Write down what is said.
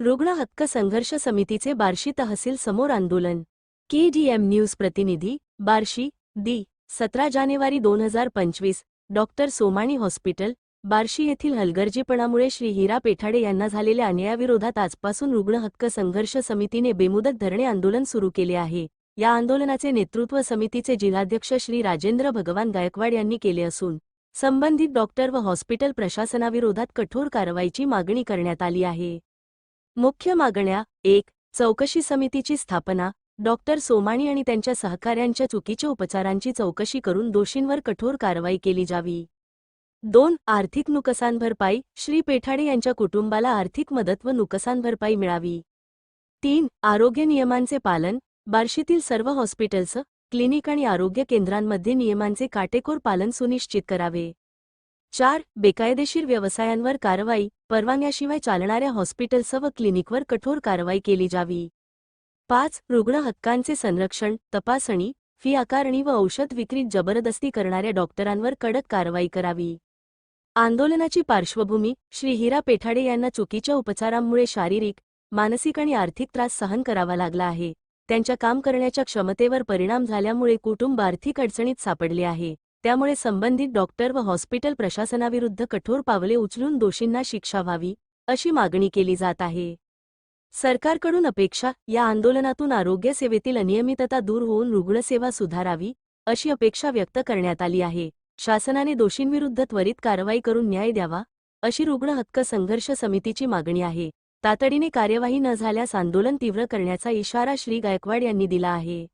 रुग्ण हक्क संघर्ष समितीचे बार्शी तहसील समोर आंदोलन. केडीएम न्यूज प्रतिनिधी बार्शी दी सतरा जानेवारी दोन हजार पंचवीस डॉक्टर सोमाणी हॉस्पिटल बार्शी येथील हलगर्जीपणामुळे श्री हिरा पेठाडे यांना झालेल्या अन्यायाविरोधात आजपासून रुग्ण हक्क संघर्ष समितीने बेमुदत धरणे आंदोलन सुरू केले आहे. या आंदोलनाचे नेतृत्व समितीचे जिल्हाध्यक्ष श्री राजेंद्र भगवान गायकवाड यांनी केले असून संबंधित डॉक्टर व हॉस्पिटल प्रशासनाविरोधात कठोर कारवाईची मागणी करण्यात आली आहे. मुख्य मागण्या एक चौकशी समितीची स्थापना डॉक्टर सोमाणी आणि त्यांच्या सहकाऱ्यांच्या चुकीच्या उपचारांची चौकशी करून दोषींवर कठोर कारवाई केली जावी. दोन आर्थिक नुकसान भरपाई श्री पेठाडे यांच्या कुटुंबाला आर्थिक मदत व नुकसान भरपाई मिळावी. तीन आरोग्य नियमांचे पालन बार्शीतील सर्व हॉस्पिटल्स क्लिनिक आणि आरोग्य केंद्रांमध्ये नियमांचे काटेकोर पालन सुनिश्चित करावे. चार बेकायदेशीर व्यवसायांवर कारवाई परवान्याशिवाय चालणाऱ्या हॉस्पिटल्स व क्लिनिकवर कठोर कारवाई केली जावी. पाच रुग्ण हक्कांचे संरक्षण तपासणी फी आकारणी व औषध विक्रीत जबरदस्ती करणाऱ्या डॉक्टरांवर कडक कारवाई करावी. आंदोलनाची पार्श्वभूमी श्री हिरा पेठाडे यांना चुकीच्या उपचारांमुळे शारीरिक मानसिक आणि आर्थिक त्रास सहन करावा लागला आहे. त्यांच्या काम करण्याच्या क्षमतेवर परिणाम झाल्यामुळे कुटुंब आर्थिक अडचणीत सापडले आहे. त्यामुळे संबंधित डॉक्टर व हॉस्पिटल प्रशासनाविरुद्ध कठोर पावले उचलून दोषींना शिक्षा व्हावी अशी मागणी केली जात आहे. सरकारकडून अपेक्षा या आंदोलनातून आरोग्य सेवेतील अनियमितता दूर होऊन रुग्णसेवा सुधारावी अशी अपेक्षा व्यक्त करण्यात आली आहे. शासनाने दोषींविरुद्ध त्वरित कारवाई करून न्याय द्यावा अशी रुग्ण हक्क संघर्ष समितीची मागणी आहे. तातडीने कार्यवाही न झाल्यास आंदोलन तीव्र करण्याचा इशारा श्री गायकवाड यांनी दिला आहे.